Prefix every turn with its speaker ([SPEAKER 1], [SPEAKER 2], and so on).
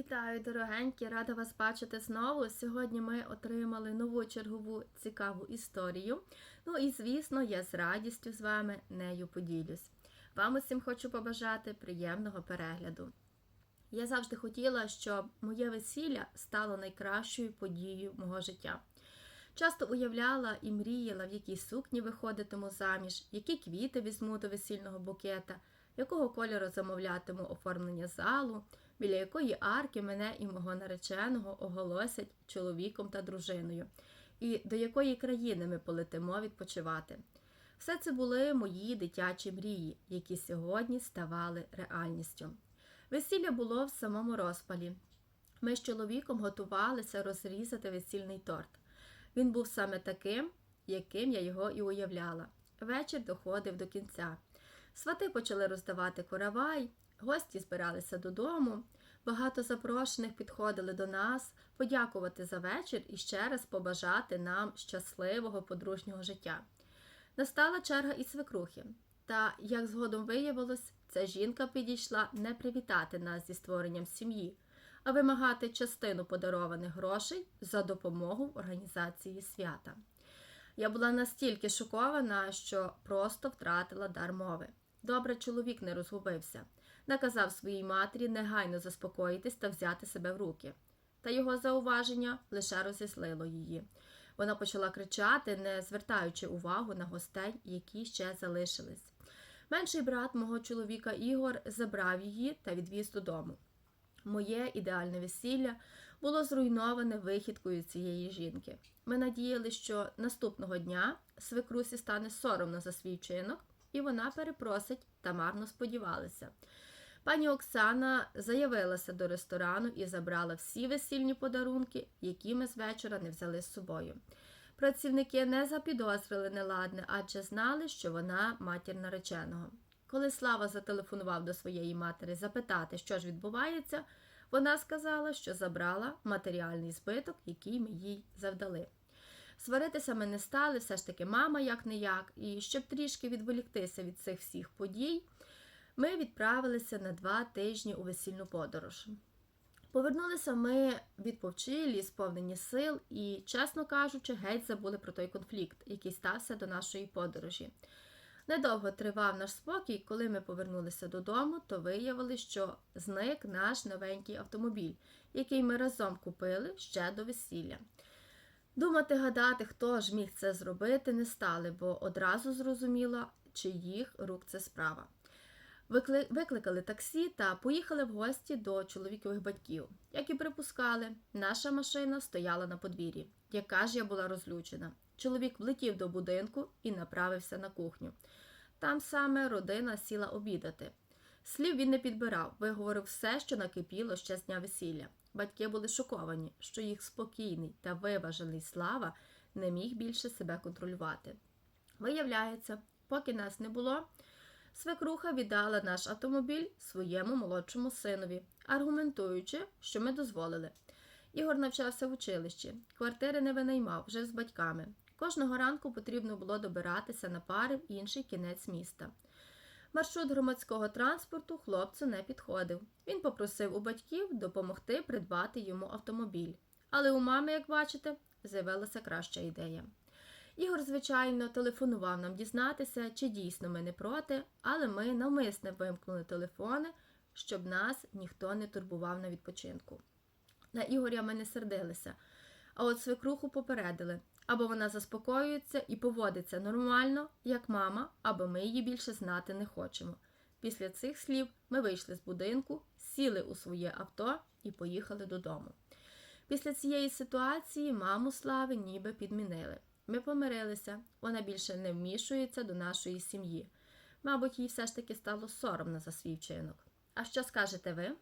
[SPEAKER 1] Вітаю, дорогенькі! Рада вас бачити знову. Сьогодні ми отримали нову чергову цікаву історію. Ну і, звісно, я з радістю з вами нею поділюсь. Вам усім хочу побажати приємного перегляду. Я завжди хотіла, щоб моє весілля стало найкращою подією мого життя. Часто уявляла і мріяла, в якій сукні виходитиму заміж, які квіти візьму до весільного букета, якого кольору замовлятиму оформлення залу, біля якої арки мене і мого нареченого оголосять чоловіком та дружиною, і до якої країни ми полетимо відпочивати. Все це були мої дитячі мрії, які сьогодні ставали реальністю. Весілля було в самому розпалі. Ми з чоловіком готувалися розрізати весільний торт. Він був саме таким, яким я його і уявляла. Вечір доходив до кінця. Свати почали роздавати коровай, гості збиралися додому. Багато запрошених підходили до нас подякувати за вечір і ще раз побажати нам щасливого подружнього життя. Настала черга і свекрухи. Та, як згодом виявилось, ця жінка підійшла не привітати нас зі створенням сім'ї, а вимагати частину подарованих грошей за допомогу організації свята. Я була настільки шокована, що просто втратила дар мови. Добре, чоловік не розгубився, наказав своїй матері негайно заспокоїтись та взяти себе в руки. Та його зауваження лише розіслило її. Вона почала кричати, не звертаючи увагу на гостей, які ще залишились. Менший брат мого чоловіка Ігор забрав її та відвіз додому. Моє ідеальне весілля було зруйноване вихідкою цієї жінки. Ми надіяли, що наступного дня свекрусі стане соромно за свій вчинок, і вона перепросить та марно сподівалися. Пані Оксана заявилася до ресторану і забрала всі весільні подарунки, які ми з вечора не взяли з собою. Працівники не запідозрили неладне, адже знали, що вона матір нареченого. Коли Слава зателефонував до своєї матері запитати, що ж відбувається, вона сказала, що забрала матеріальний збиток, який ми їй завдали. Сваритися ми не стали, все ж таки мама як не як, і щоб трішки відволіктися від цих всіх подій, ми відправилися на два тижні у весільну подорож. Повернулися ми відпочилі, сповнені сил і, чесно кажучи, геть забули про той конфлікт, який стався до нашої подорожі. Недовго тривав наш спокій, коли ми повернулися додому, то виявили, що зник наш новенький автомобіль, який ми разом купили ще до весілля. Думати, гадати, хто ж міг це зробити, не стали, бо одразу зрозуміло, чиїх рук це справа. Викликали таксі та поїхали в гості до чоловікових батьків. Як і припускали, наша машина стояла на подвір'ї. Яка ж я була розлючена. Чоловік влетів до будинку і направився на кухню. Там саме родина сіла обідати. Слів він не підбирав, виговорив все, що накипіло ще з дня весілля. Батьки були шоковані, що їх спокійний та виважений слава не міг більше себе контролювати. Виявляється, поки нас не було, свекруха віддала наш автомобіль своєму молодшому синові, аргументуючи, що ми дозволили. Ігор навчався в училищі, квартири не винаймав вже з батьками. Кожного ранку потрібно було добиратися на пари в інший кінець міста. Маршрут громадського транспорту хлопцю не підходив. Він попросив у батьків допомогти придбати йому автомобіль. Але у мами, як бачите, з'явилася краща ідея. Ігор, звичайно, телефонував нам дізнатися, чи дійсно ми не проти, але ми навмисне вимкнули телефони, щоб нас ніхто не турбував на відпочинку. На Ігоря ми не сердилися, а от свекруху попередили або вона заспокоюється і поводиться нормально, як мама, або ми її більше знати не хочемо. Після цих слів ми вийшли з будинку, сіли у своє авто і поїхали додому. Після цієї ситуації маму слави ніби підмінили. Ми помирилися, вона більше не вмішується до нашої сім'ї. Мабуть, їй все ж таки стало соромно за свій вчинок. А що скажете ви?